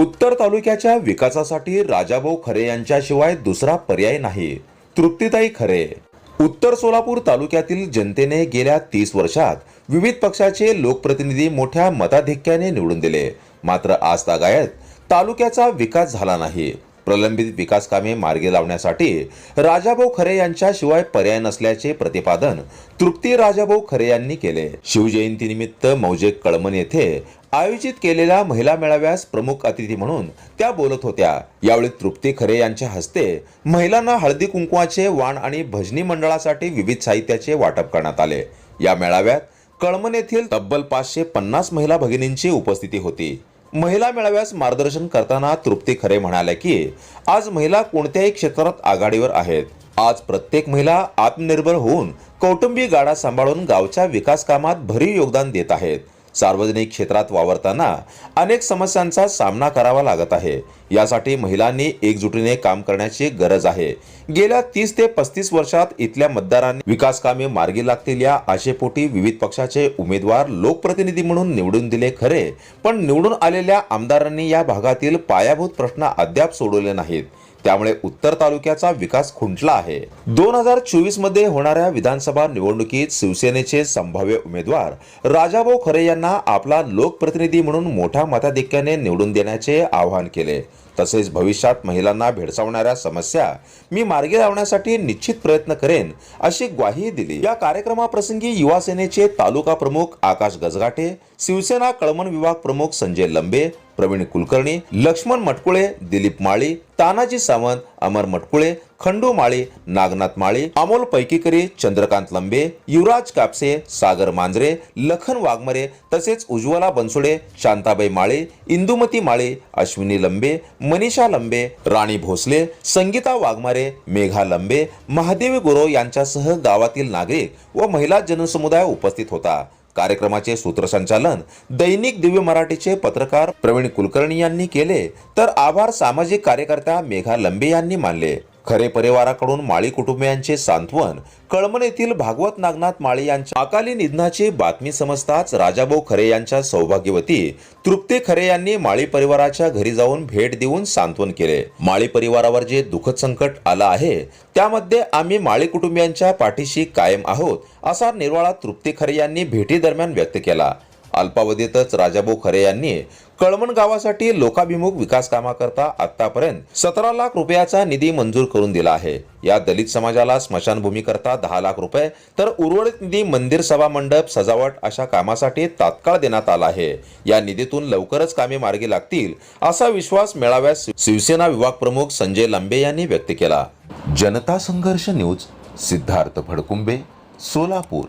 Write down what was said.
उत्तर तालुक्याच्या विकासासाठी राजाभाऊ खरे यांच्याशिवाय दुसरा पर्याय नाही. तृप्तीताई खरे. उत्तर सोलापूर तालुक्यातील जनतेने गेल्या तीस वर्षात विविध पक्षाचे लोकप्रतिनिधी मोठ्या मताधिक्याने निवडून दिले. मात्र आज तागायत तालुक्याचा विकास झाला नाही. प्रलंबित विकास कामे मार्गी लावण्यासाठी राजाभाऊ खरे यांच्याशिवाय पर्याय नसल्याचे प्रतिपादन तृप्ती राजाभाऊ खरे यांनी केले. शिवजयंतीनिमित्त मौजे कळमन येथे आयोजित केलेल्या महिला मेळाव्यास प्रमुख अतिथी म्हणून त्या बोलत होत्या. यावेळी तृप्ती खरे यांच्या हस्ते महिलांना हळदी कुंकवाचे वाण आणि भजनी मंडळासाठी विविध साहित्याचे वाटप करण्यात आले. या मेळाव्यात कळमन येथील तब्बल पाचशे पन्नास महिला भगिनींची उपस्थिती होती. महिला मेळाव्यास मार्गदर्शन करताना तृप्ती खरे म्हणाल्या की आज महिला कोणत्याही क्षेत्रात आघाडीवर आहेत. आज प्रत्येक महिला आत्मनिर्भर होऊन कौटुंबिक गाडा सांभाळून गावच्या विकास कामात भरीव योगदान देत आहेत. सार्वजनिक क्षेत्रात वावरताना अनेक समस्यांचा सामना करावा लागत आहे. यासाठी महिलांनी एकजुटीने काम करण्याची गरज आहे. गेल्या तीस ते पस्तीस वर्षात इथल्या मतदारांनी विकास कामे मार्गी लागतील या आशेपोटी विविध पक्षाचे उमेदवार लोकप्रतिनिधी म्हणून निवडून दिले खरे पण निवडून आलेल्या आमदारांनी या भागातील पायाभूत प्रश्न अद्याप सोडवले नाहीत. त्यामुळे उत्तर तालुक्याचा विकास खुंटला आहे. दोन हजार चोवीसमध्ये होणाऱ्या विधानसभा निवडणुकीत शिवसेनेचे संभाव्य उमेदवार राजाभाऊ खरे यांना आपला लोकप्रतिनिधी म्हणून मोठ्या मताधिक्याने निवडून देण्याचे आवाहन केले. तसेच भविष्यात महिलांना भेडसावणाऱ्या समस्या मी मार्गी लावण्यासाठी निश्चित प्रयत्न करेन अशी ग्वाही दिली. या कार्यक्रमाप्रसंगी युवा सेनेचे तालुका प्रमुख आकाश गजगाटे शिवसेना कळमन विभाग प्रमुख संजय लंबे प्रवीण कुलकर्णी लक्ष्मण मटकुळे दिलीप माळी तानाजी सावंत अमर मटकुळे खंडू माळी नागनाथ माळी अमोल पैकीकरी चंद्रकांत लंबे युवराज कापसे सागर मांजरे लखन वाघमरे तसेच उज्ज्वला बनसोडे शांताबाई माळे इंदुमती माळे अश्विनी लंबे मनीषा लंबे राणी भोसले संगीता वाघमारे मेघा लंबे महादेवी गुरव यांच्यासह गावातील नागरिक व महिला जनसमुदाय उपस्थित होता. कार्यक्रमाचे सूत्रसंचालन दैनिक दिव्य मराठीचे पत्रकार प्रवीण कुलकर्णी यांनी केले. तर आभार सामाजिक कार्यकर्त्या मेघा लंबे यांनी मानले. खरे परिवाराकडून माळी कुटुंबियांचे सांत्वन कळमन येथील भागवत नागनाथ माळी यांच्या अकाली निधनाची बातमी समजताच राजाभाऊ खरे यांच्या सौभाग्यवती तृप्ती खरे यांनी माळी परिवाराच्या घरी जाऊन भेट देऊन सांत्वन केले. माळी परिवारावर जे दुःखद संकट आलं आहे त्यामध्ये आम्ही माळी कुटुंबियांच्या पाठीशी कायम आहोत असा निर्वाळा तृप्ती खरे यांनी भेटी दरम्यान व्यक्त केला. अल्पावधीतच राजाभाऊ खरे यांनी कळमण गावासाठी लोकाभिमुख विकास कामाकरता आतापर्यंत सतरा लाख रुपयाचा निधी मंजूर करून दिला आहे. या दलित समाजाला स्मशानभूमीकरता दहा लाख रुपये तर उर्वरित निधी मंदिर सभा मंडप सजावट अशा कामासाठी तात्काळ देण्यात आला आहे. या निधीतून लवकरच कामे मार्गी लागतील असा विश्वास मेळाव्यास शिवसेना विभाग प्रमुख संजय लांबे यांनी व्यक्त केला. जनता संघर्ष न्यूज सिद्धार्थ भडकुंबे सोलापूर.